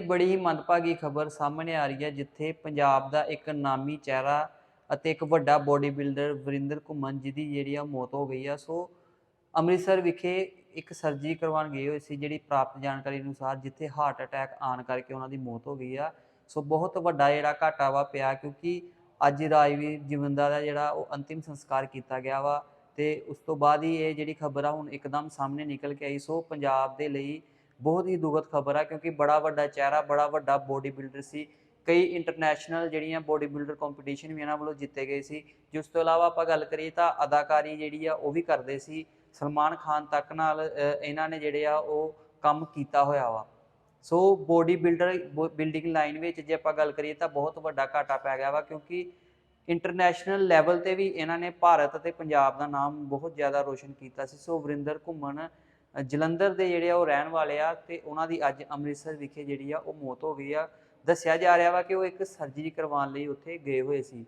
ਬੜੀ ਮੰਦਭਾਗੀ ਖਬਰ ਸਾਹਮਣੇ ਆ ਰਹੀ ਹੈ, ਜਿੱਥੇ ਪੰਜਾਬ ਦਾ ਇੱਕ ਨਾਮੀ ਚਿਹਰਾ ਅਤੇ ਇੱਕ ਵੱਡਾ ਬੋਡੀ ਬਿਲਡਰ ਵਰਿੰਦਰ ਘੁੰਮਣ ਜੀ ਦੀ ਜਿਹੜੀ ਆ ਮੌਤ ਹੋ ਗਈ ਆ। ਸੋ ਅੰਮ੍ਰਿਤਸਰ ਵਿਖੇ ਇੱਕ ਸਰਜਰੀ ਕਰਵਾਉਣ ਗਏ ਹੋਏ ਸੀ, ਜਿਹੜੀ ਪ੍ਰਾਪਤ ਜਾਣਕਾਰੀ ਅਨੁਸਾਰ ਜਿੱਥੇ ਹਾਰਟ ਅਟੈਕ ਆਉਣ ਕਰਕੇ ਉਹਨਾਂ ਦੀ ਮੌਤ ਹੋ ਗਈ ਆ। ਸੋ ਬਹੁਤ ਵੱਡਾ ਜਿਹੜਾ ਘਾਟਾ ਵਾ ਪਿਆ, ਕਿਉਂਕਿ ਅੱਜ ਰਾਜਵੀਰ ਜਿਵੰਦਾ ਦਾ ਜਿਹੜਾ ਉਹ ਅੰਤਿਮ ਸੰਸਕਾਰ ਕੀਤਾ ਗਿਆ ਵਾ ਤੇ ਉਸ ਤੋਂ ਬਾਅਦ ਹੀ ਇਹ ਜਿਹੜੀ ਖਬਰ ਆ ਹੁਣ ਇੱਕਦਮ ਸਾਹਮਣੇ ਨਿਕਲ ਕੇ ਆਈ। ਸੋ ਪੰਜਾਬ ਦੇ ਲਈ ਬਹੁਤ ਹੀ ਦੁਖਦ ਖਬਰ ਆ, ਕਿਉਂਕਿ ਬੜਾ ਵੱਡਾ ਚਿਹਰਾ, ਬੜਾ ਵੱਡਾ ਬੋਡੀ ਬਿਲਡਰ ਸੀ। ਕਈ ਇੰਟਰਨੈਸ਼ਨਲ ਜਿਹੜੀਆਂ ਬੋਡੀ ਬਿਲਡਰ ਕੰਪੀਟੀਸ਼ਨ ਵੀ ਇਹਨਾਂ ਵੱਲੋਂ ਜਿੱਤੇ ਗਏ ਸੀ। ਜਿਸ ਤੋਂ ਇਲਾਵਾ ਆਪਾਂ ਗੱਲ ਕਰੀਏ ਤਾਂ ਅਦਾਕਾਰੀ ਜਿਹੜੀ ਆ, ਉਹ ਵੀ ਕਰਦੇ ਸੀ। ਸਲਮਾਨ ਖਾਨ ਤੱਕ ਨਾਲ ਇਹਨਾਂ ਨੇ ਜਿਹੜੇ ਆ, ਉਹ ਕੰਮ ਕੀਤਾ ਹੋਇਆ ਵਾ। So body builder building line ਵਿੱਚ ਜੇ ਆਪਾਂ ਗੱਲ ਕਰੀਏ ਤਾਂ ਬਹੁਤ ਵੱਡਾ ਘਾਟਾ ਪੈ ਗਿਆ ਵਾ, ਕਿਉਂਕਿ ਇੰਟਰਨੈਸ਼ਨਲ ਲੈਵਲ ਤੇ ਵੀ ਇਹਨਾਂ ਨੇ ਭਾਰਤ ਅਤੇ ਪੰਜਾਬ ਦਾ ਨਾਮ ਬਹੁਤ ਜ਼ਿਆਦਾ ਰੋਸ਼ਨ ਕੀਤਾ ਸੀ। ਸੋ ਵਰਿੰਦਰ ਘੁੰਮਣ ਜਲੰਧਰ ਦੇ ਜਿਹੜੇ ਆ ਉਹ ਰਹਿਣ ਵਾਲੇ ਆ ਤੇ ਉਹਨਾਂ ਦੀ ਅੱਜ ਅੰਮ੍ਰਿਤਸਰ ਵਿਖੇ ਜਿਹੜੀ ਆ ਉਹ ਮੌਤ ਹੋ ਗਈ ਆ। ਦੱਸਿਆ ਜਾ ਰਿਹਾ ਵਾ ਕਿ ਉਹ ਇੱਕ ਸਰਜਰੀ ਕਰਵਾਉਣ ਲਈ ਉੱਥੇ ਗਏ ਹੋਏ ਸੀ।